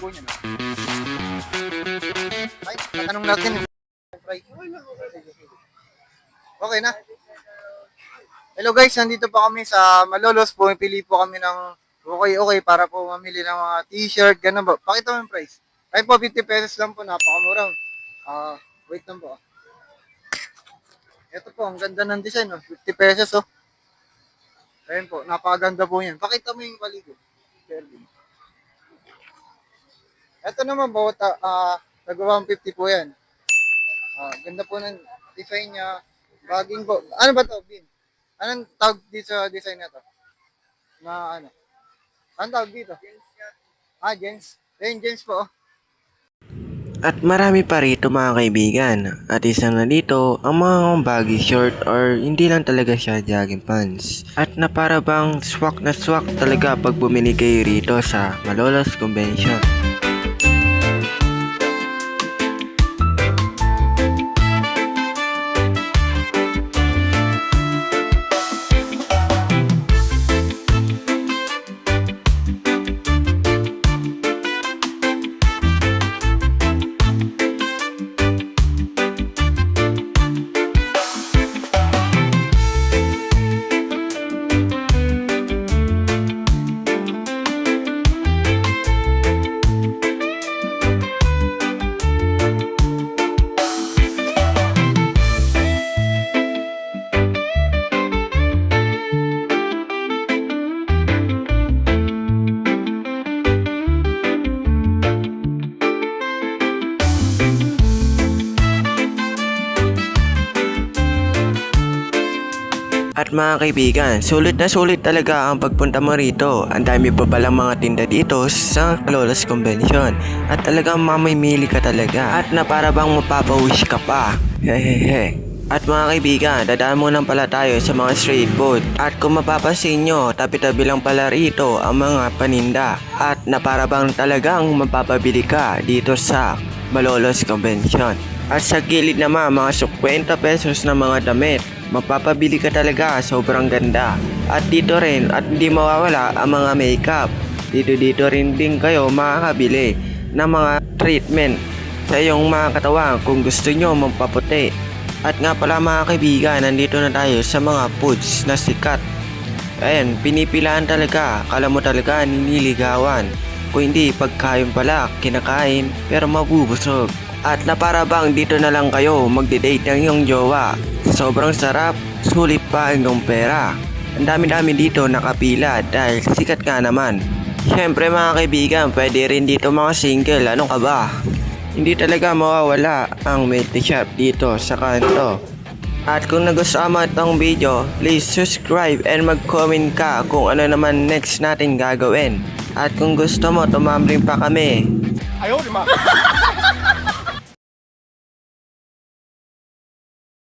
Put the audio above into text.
po niya. Ay, tatanong natin. Okay na. Hello guys, nandito pa kami sa Malolos. Pumipili po kami ng okay okay para po mamili ng mga t-shirt, ganun ba. Pakita mo yung price. Ay po, 50 pesos lang po, napakamura. Ah, wait lang po. ah. Ito po, ang ganda ng design, oh. 50 pesos, oh. Ayun po, napakaganda po yan. Pakita mo yung paligo. Kelvin. Ito naman, bawat ah, nagawa 150 po yan. Ah, ganda po ng design niya. Baging po. Ano ba to, Bin? Anong tawag dito sa design na to? Na ano? Anong tawag dito? Ah, Jens. Ayun, Jens po. oh. At marami pa rito mga kaibigan. At isa na dito, ang mga baggy short or hindi lang talaga siya jogging pants. At na para bang swak na swak talaga pag bumili kayo rito sa Malolos Convention. At mga kaibigan, sulit na sulit talaga ang pagpunta mo rito. Ang dami pa palang mga tinda dito sa Lolas Convention. At talagang mamimili ka talaga. At na para bang mapapawish ka pa. Hehehe. At mga kaibigan, dadaan muna pala tayo sa mga street food. At kung mapapansin nyo, tabi-tabi lang pala rito ang mga paninda. At na para bang talagang mapapabili ka dito sa Malolos Convention. At sa gilid naman, mga 50 pesos na mga damit. Mapapabili ka talaga, sobrang ganda. At dito rin, at hindi mawawala ang mga makeup. Dito dito rin din kayo makakabili ng mga treatment sa iyong mga katawan kung gusto nyo magpaputi. At nga pala mga kaibigan, nandito na tayo sa mga foods na sikat. Ayan, pinipilaan talaga, kala mo talaga niniligawan. Kung hindi, pagkain pala, kinakain, pero mabubusog. At na para bang dito na lang kayo magde-date ng iyong jowa. Sobrang sarap, sulit pa ang iyong pera. Ang dami-dami dito nakapila dahil sikat nga naman. Siyempre mga kaibigan, pwede rin dito mga single, ano ka ba? Hindi talaga mawawala ang multi shop dito sa kanto. At kung nagustuhan mo itong video, please subscribe and mag-comment ka kung ano naman next natin gagawin. At kung gusto mo, tumambling pa kami.